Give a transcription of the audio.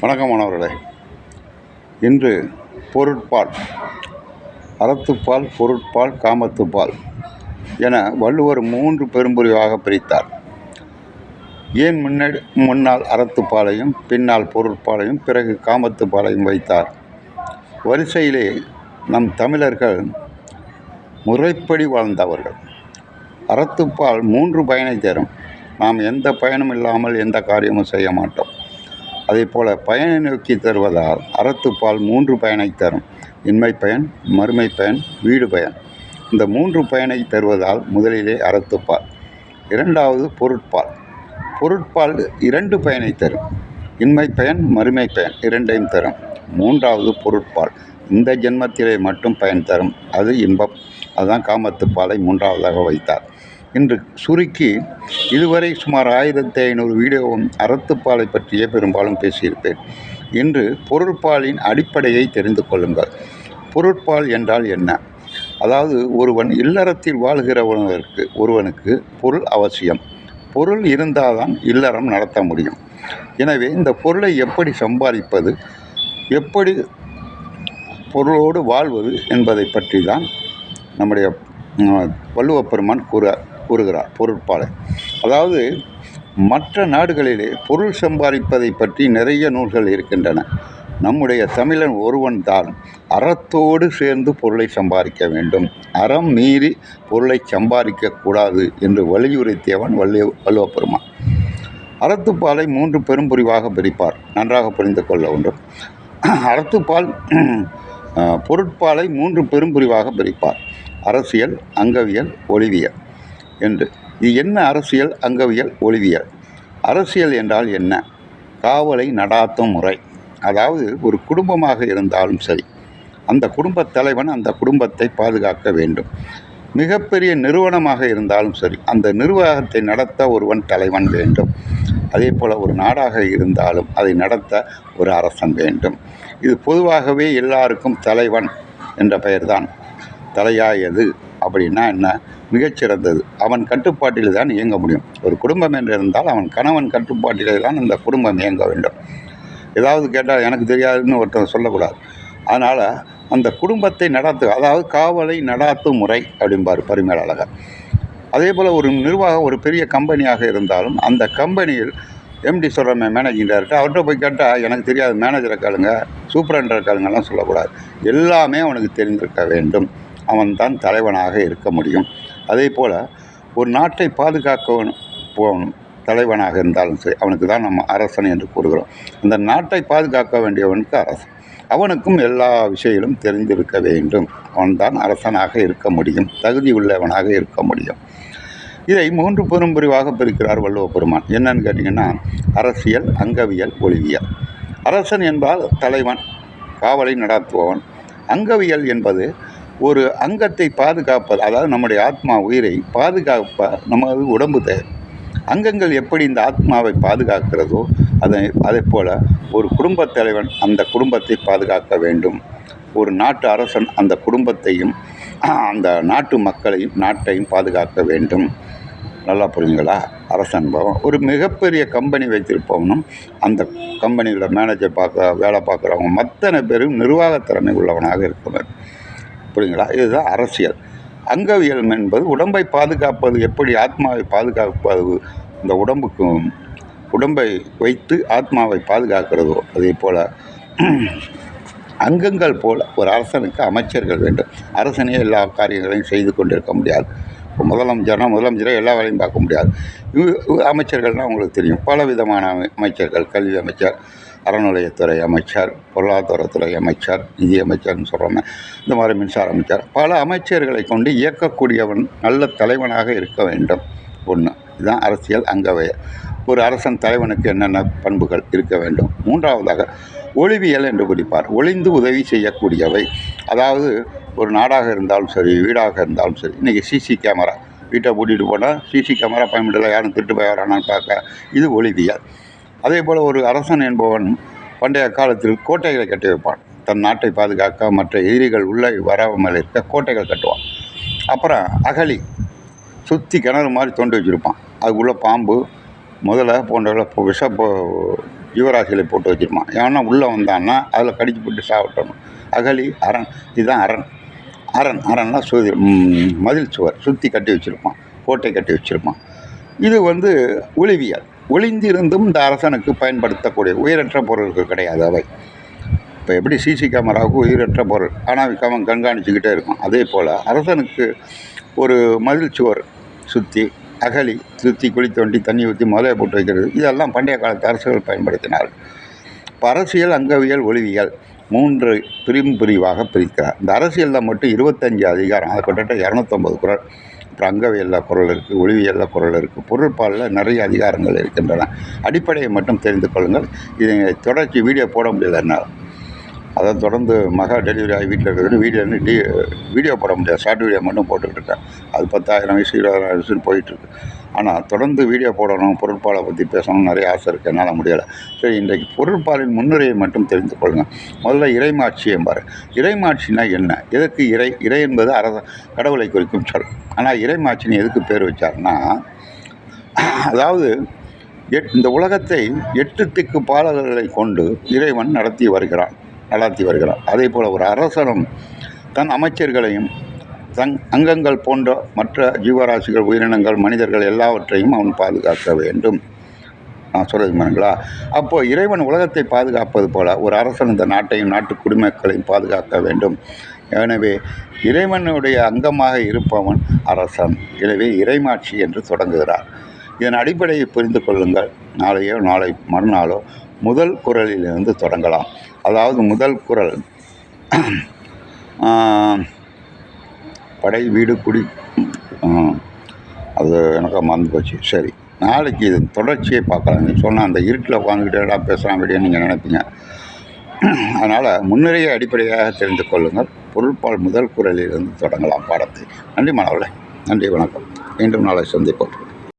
வணக்கம் மாணவர்களே. இன்று பொருட்பால் அறத்துப்பால் பொருட்பால் காமத்துப்பால் என வள்ளுவர் மூன்று பெரும்புரிவாக பிரித்தார். ஏன் முன்னே முன்னால் அறத்துப்பாலையும் பின்னால் பொருட்பாலையும் பிறகு காமத்துப்பாலையும் வைத்தார்? வரிசையிலே நம் தமிழர்கள் முறைப்படி வாழ்ந்தவர்கள். அறத்துப்பால் மூன்று பயனை தரும். நாம் எந்த பயனும் இல்லாமல் எந்த காரியமும் செய்ய மாட்டோம். அதே போல் பயனை நோக்கி தருவதால் அறத்துப்பால் மூன்று பயனை தரும். இன்மை பயன் மறுமை பயன் வீடு பயன். இந்த மூன்று பயனை தருவதால் முதலிலே அறத்துப்பால் இரண்டாவது பொருட்பால். பொருட்பால் இரண்டு பயனை தரும். இன்மை பயன் மறுமை பயன் இரண்டையும் தரும். மூன்றாவது பொருட்பால். இந்த ஜென்மத்திலே மட்டும் பயன் தரும். அது இன்பம். அதுதான் காமத்துப்பாலை மூன்றாவதாக வைத்தார். இன்று சுருக்கி இதுவரை சுமார் ஆயிரத்தி ஐநூறு வீடியோவும் அறத்துப்பாலை பற்றியே பெரும்பாலும் பேசியிருப்பேன். இன்று பொருட்பாலின் அடிப்படையை தெரிந்து கொள்ளுங்கள். பொருட்பால் என்றால் என்ன? அதாவது ஒருவன் இல்லறத்தில் வாழ்கிறவனுக்கு ஒருவனுக்கு பொருள் அவசியம். பொருள் இருந்தால்தான் இல்லறம் நடத்த முடியும். எனவே இந்த பொருளை எப்படி சம்பாதிப்பது? எப்படி பொருளோடு வாழ்வது என்பதை பற்றி தான் நம்முடைய வள்ளுவப்பெருமான் கூற கூறுகிறார் பொருட்பாலை. அதாவது மற்ற நாடுகளிலே பொருள் சம்பாதிப்பதை பற்றி நிறைய நூல்கள் இருக்கின்றன. நம்முடைய தமிழன் ஒருவன் தான் அறத்தோடு சேர்ந்து பொருளை சம்பாதிக்க வேண்டும். அறம் மீறி பொருளை சம்பாதிக்க கூடாது என்று வலியுறுத்தியவன் வள்ளி வல்லுவபுருமா அறத்துப்பாலை மூன்று பெரும்புரிவாக பிரிப்பார். நன்றாக புரிந்து கொள்ள வேண்டும். அறத்துப்பால் பொருட்பாலை மூன்று பெரும்புரிவாக பிரிப்பார். அரசியல் அங்கவியல் ஒளிவியல். என்று. இது என்ன அரசியல்? அங்கவியல் ஒளிவியல். அரசியல் என்றால் என்ன? காவலை நடாத்தும் முறை. அதாவது ஒரு குடும்பமாக இருந்தாலும் சரி அந்த குடும்பத் தலைவன் அந்த குடும்பத்தை பாதுகாக்க வேண்டும். மிகப்பெரிய நிறுவனமாக இருந்தாலும் சரி அந்த நிர்வாகத்தை நடத்த ஒருவன் தலைவன் வேண்டும். அதே போல் ஒரு நாடாக இருந்தாலும் அதை நடத்த ஒரு அரசன் வேண்டும். இது பொதுவாகவே எல்லாருக்கும் தலைவன் என்ற பெயர்தான். தலையாயது அப்படின்னா என்ன? மிகச்சிறந்தது. அவன் கட்டுப்பாட்டில் தான் இயங்க முடியும். ஒரு குடும்பம் என்று இருந்தால் அவன் கணவன் கட்டுப்பாட்டிலே தான் அந்த குடும்பம் இயங்க வேண்டும். ஏதாவது கேட்டால் எனக்கு தெரியாதுன்னு ஒருத்தன் சொல்லக்கூடாது. அதனால் அந்த குடும்பத்தை நடத்து அதாவது காவலை நடாத்தும் முறை அப்படிம்பார் பரிமேலழகர் அதே போல் ஒரு நிர்வாகம் ஒரு பெரிய கம்பெனியாக இருந்தாலும் அந்த கம்பெனியில் எம்டி சொல்கிற மேனேஜிங் டைரக்டர் அவர்கிட்ட போய் கேட்டால் எனக்கு தெரியாது மேனேஜரை கேளுங்க சூப்பரண்டர் கேளுங்கலாம் சொல்லக்கூடாது. எல்லாமே அவனுக்கு தெரிந்திருக்க வேண்டும். அவன்தான் தலைவனாக இருக்க முடியும். அதே போல் ஒரு நாட்டை பாதுகாக்க போகணும் தலைவனாக இருந்தாலும் சரி அவனுக்கு தான் நம்ம அரசன் என்று கூறுகிறோம். அந்த நாட்டை பாதுகாக்க வேண்டியவனுக்கு அரசன். அவனுக்கும் எல்லா விஷயங்களும் தெரிந்திருக்க வேண்டும். அவன்தான் அரசனாக இருக்க முடியும். தகுதி உள்ளவனாக இருக்க முடியும். இதை மூன்று பெரும்பிரிவாக பிரிக்கிறார் வள்ளுவ பெருமான் என்னன்னு கேட்டிங்கன்னா அரசியல் அங்கவியல் ஒளிவியல். அரசன் என்பால் தலைவன் காவலை நடாத்துபவன். அங்கவியல் என்பது ஒரு அங்கத்தை பாதுகாப்பது அதாவது நம்முடைய ஆத்மா உயிரை பாதுகாப்ப நமது உடம்பு தேவை அங்கங்கள் எப்படி இந்த ஆத்மாவை பாதுகாக்கிறதோ அதை அதே போல் ஒரு குடும்பத் தலைவன் அந்த குடும்பத்தை பாதுகாக்க வேண்டும். ஒரு நாட்டு அரசன் அந்த குடும்பத்தையும் அந்த நாட்டு மக்களையும் நாட்டையும் பாதுகாக்க வேண்டும். நல்லா புரியுங்களா அரசன் பவன் ஒரு மிகப்பெரிய கம்பெனி வைத்திருப்பவனும் அந்த கம்பெனியில் மேனேஜர் பார்க்க வேலை பார்க்குறவங்க மத்தனை பேரும் நிர்வாகத் திறமை உள்ளவனாக இருக்க வேண்டும் புரியுங்களா இதுதான் அரசியல். அங்கவியல் என்பது உடம்பை பாதுகாப்பது எப்படி ஆத்மாவை பாதுகாப்பது இந்த உடம்புக்கும் உடம்பை வைத்து ஆத்மாவை பாதுகாக்கிறதோ அதே போல் அங்கங்கள் போல் ஒரு அரசனுக்கு அமைச்சர்கள் வேண்டும். அரசனே எல்லா காரியங்களையும் செய்து கொண்டிருக்க முடியாது. இப்போ முதலமைச்சர்னா முதலமைச்சரை எல்லா வேலையும் பார்க்க முடியாது. அமைச்சர்கள்னால் உங்களுக்கு தெரியும். பல விதமான அமைச்சர்கள் கல்வி அமைச்சர் அறநிலையத்துறை அமைச்சர் பொருளாதாரத்துறை அமைச்சர் நிதி அமைச்சர்னு சொல்கிறோமே இந்த மாதிரி மின்சார அமைச்சர். பல அமைச்சர்களை கொண்டு இயக்கக்கூடியவன் நல்ல தலைவனாக இருக்க வேண்டும். ஒன்று இதுதான் அரசியல் அங்கவே. ஒரு அரசன் தலைவனுக்கு என்னென்ன பண்புகள் இருக்க வேண்டும்? மூன்றாவதாக ஒளிவியல் என்று பிடிப்பார். ஒளிந்து உதவி செய்யக்கூடியவை. அதாவது ஒரு நாடாக இருந்தாலும் சரி வீடாக இருந்தாலும் சரி இன்றைக்கி சிசி கேமரா. வீட்டை கூட்டிகிட்டு போனால் சிசி கேமரா பயன்படுத்தல யாரும் திருட்டு போய் வரானான்னு பார்க்க. இது ஒளிவியல். அதே போல் ஒரு அரசன் என்பவன் பண்டைய காலத்தில் கோட்டைகளை கட்டி வைப்பான் தன் நாட்டை பாதுகாக்க மற்ற எதிரிகள் உள்ளே வராமல் இருக்க கோட்டைகள் கட்டுவான். அப்புறம் அகழி சுற்றி கிணறு மாதிரி தோண்டி வச்சுருப்பான். அதுக்குள்ளே பாம்பு முதல்ல போன்ற விஷ ஜீவராசிகளை போட்டு வச்சுருப்பான். ஏன்னா உள்ளே வந்தான்னா அதில் கடிச்சு போட்டு சாப்பிட்டணும் அகழி அரண் இதுதான் அரண். அரண் அரண்னா சு மதில் சுவர். சுற்றி கட்டி வச்சுருப்பான். கோட்டை கட்டி வச்சுருப்பான். இது வந்து ஒளிவியல். ஒளிந்திருந்தும் இந்த அரசனுக்கு பயன்படுத்தக்கூடிய உயிரற்ற பொருள்கள் கிடையாது அவை. இப்போ எப்படி சிசி கேமராவுக்கு உயிரற்ற பொருள் ஆனால் அவன் கண்காணிச்சுக்கிட்டே இருக்கும். அதே போல் அரசனுக்கு ஒரு மதில் சுவர் சுற்றி அகலி சுற்றி குழி தோண்டி தண்ணி ஊற்றி முதலையை போட்டு வைக்கிறது இதெல்லாம் பண்டைய காலத்து அரசுகள் பயன்படுத்தினார் இப்போ அரசியல் அங்கவியல் ஒளிவியல் மூன்று பிரிவு பிரிவாக பிரிக்கிறார். இந்த அரசியலில் மட்டும் இருபத்தஞ்சு அதிகாரம் அது கிட்டத்தட்ட இரநூத்தொம்பது குரல். அப்புறம் அங்கவியலில் குரல் இருக்குது ஒளிவியலில் குரல் இருக்குது பொருட்பாலில் நிறைய அதிகாரங்கள் இருக்கின்றன. அடிப்படையை மட்டும் தெரிந்து கொள்ளுங்கள். இதை தொடர்ச்சி வீடியோ போட முடியல என்னால். அதை தொடர்ந்து மகா டெலிவரி ஆகி வீட்டில் இருக்கிறது வீடியோ டி வீடியோ போட முடியாது ஷார்ட் வீடியோ மட்டும் போட்டுக்கிட்டு இருக்கேன். அது பத்தாயிரம் வயசு இருபதாயிரம் வயசுன்னு போயிட்டுருக்கு ஆனால் தொடர்ந்து வீடியோ போடணும் பொருட்பாலை பற்றி பேசணும் நிறைய ஆசை இருக்குது என்னால் முடியலை. சரி இன்றைக்கு பொருட்பாலின் முன்னுரையை மட்டும் தெரிந்து கொள்ளுங்கள் முதல்ல இறைமாட்சி என்பார் இறைமாட்சினா என்ன? எதற்கு இறை? இறை என்பது அரச கடவுளை குறிக்கும் சொல். ஆனால் இறைமாட்சின்னு எதுக்கு பேர் வச்சார்னா அதாவது எட் இந்த உலகத்தை எட்டு திக்கு பாலகர்களை கொண்டு இறைவன் நடத்தி வருகிறான் நடத்தி வருகிறான். அதே போல் ஒரு அரசனும் தன் அமைச்சர்களையும் தங் அங்கங்கள் போன்ற மற்ற ஜீவராசிகள் உயிரினங்கள் மனிதர்கள் எல்லாவற்றையும் அவன் பாதுகாக்க வேண்டும். நான் சொல்கிறது பாருங்களா அப்போ இறைவன் உலகத்தை பாதுகாப்பது போல ஒரு அரசன் இந்த நாட்டையும் நாட்டு குடிமக்களையும் பாதுகாக்க வேண்டும். எனவே இறைவனுடைய அங்கமாக இருப்பவன் அரசன். எனவே இறைமாட்சி என்று தொடங்குகிறார். இதன் அடிப்படையை புரிந்து கொள்ளுங்கள். நாளையோ நாளை மறுநாளோ முதல் குரலிலிருந்து தொடங்கலாம். அதாவது முதல் குரல் ஆஹ், படை வீடு குடி. அது எனக்கு மறந்து போச்சு. சரி. நாளைக்கு இது தொடர்ச்சியை பார்க்கலாம். நீ சொன்ன அந்த இருட்டில் உட்காந்துக்கிட்டே எல்லாம் பேசுகிறான் வெளியே நீங்கள் நினைப்பீங்க. அதனால் முன்னுரையை அடிப்படையாக தெரிந்து கொள்ளுங்கள். பொருட்பால் முதல் குரலிலிருந்து தொடங்கலாம் பாடத்தை. நன்றி மாணவர்களே. நன்றி வணக்கம். மீண்டும் நாளை சந்திப்போம்.